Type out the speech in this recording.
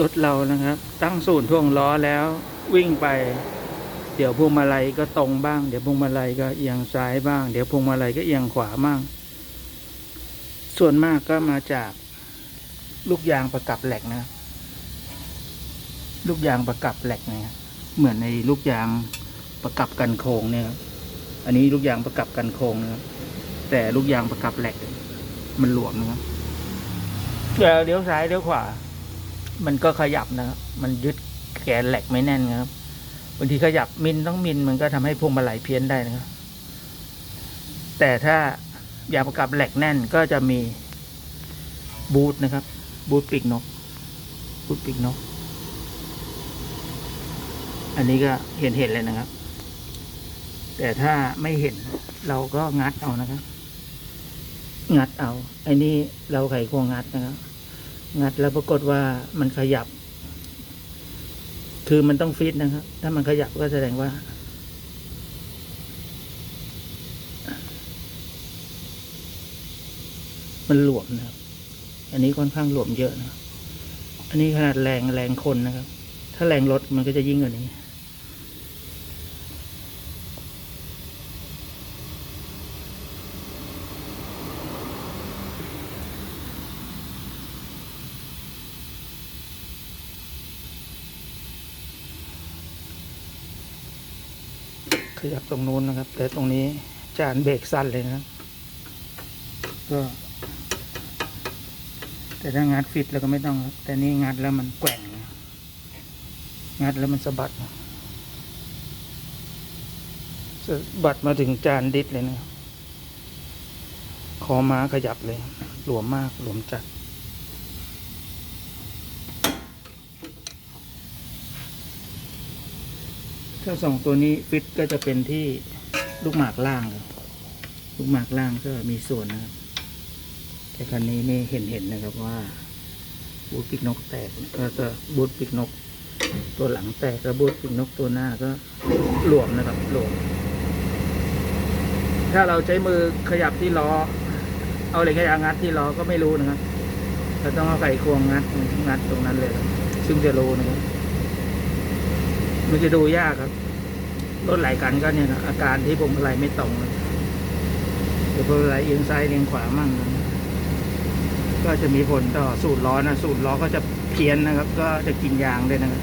รถเรานะครับ ตั้งศูนย์ท่วงล้อแล้ววิ่งไป เดี๋ยวพวงมาลัยก็ตรงบ้าง เดี๋ยวพวงมาลัยก็เอียงซ้ายบ้าง เดี๋ยวพวงมาลัยก็เอียงขวาบ้าง ส่วนมากก็มาจากลูกยางประกับแหลกนะ ลูกยางประกับแหลกเนะครับเหมือนในลูกยางประกับกันโครงเนี่ยอันนี้ลูกยางประกับกันโครงนะครับแต่ลูกยางประกับแหลก มันหลวมนะครับเดี๋ยวเลี้ยวซ้ายเลี้ยวขวา มันก็ขยับนะครับมันยึดแกนแหลกไม่แน่นนะครับบางทีขยับมินต้องมินมันก็ทำให้พวงมาลัยเพี้ยนได้นะครับ แต่ถ้ายางประกับแหลกแน่นก็จะมีบูทนะครับ บูทปีกนก บูทปีกนก อันนี้ก็เห็นเห็นเลยนะครับ แต่ถ้าไม่เห็นเราก็งัดเอานะครับ งัดเอาไอ้นี่เราไขควงงัดนะครับ งัดแล้วปรากฏว่ามันขยับ คือมันต้องฟิตนะครับ ถ้ามันขยับก็แสดงว่า มันหลวมนะครับ อันนี้ค่อนข้างหลวมเยอะนะครับอันนี้ขนาดแรงแรงคนนะครับ ถ้าแรงรถมันก็จะยิ่งกว่านี้ ยับตรงนู้นนะครับ แต่ตรงนี้จานเบรกสั้นเลยนะครับ ก็ แต่ถ้างัดฟิตแล้วก็ไม่ต้องครับแต่นี่งัดแล้วมันแกว่งงัดแล้วมันสะบัดสะบัดมาถึงจานดิสเลยนะคอม้าขยับเลย หลวมมากหลวมจัด ถ้าสองตัวนี้ฟิตก็จะเป็นที่ลูกหมากล่างครับลูกหมากล่างก็มีส่วนนะครับ แต่คันนี้นี่เห็นเห็นนะครับว่าบูทปีกนกแตกก็ก็บูทปีกนก ตัวหลังแตกก็บูทปีกนกตัวหน้าก็หลวมนะครับหลวม ถ้าเราใช้มือขยับที่ล้อ เอาเหล็กขยางงัดที่ล้อก็ไม่รู้นะครับเราต้องเอาไขควงงัดงัดตรงนั้นเลย ซึ่งจะรู้นะครับ มันจะดูยากครับรถหลายคันก็เนี่ยนะอาการที่พวงมาลัยไม่ตรงหรือพวงมาลัยเอียงซ้ายเอียงขวามั่งนะก็จะมีผลต่อสูตรล้อนะสูตรล้อก็จะเพี้ยนนะครับ ก็จะกินยางด้วยนะครับ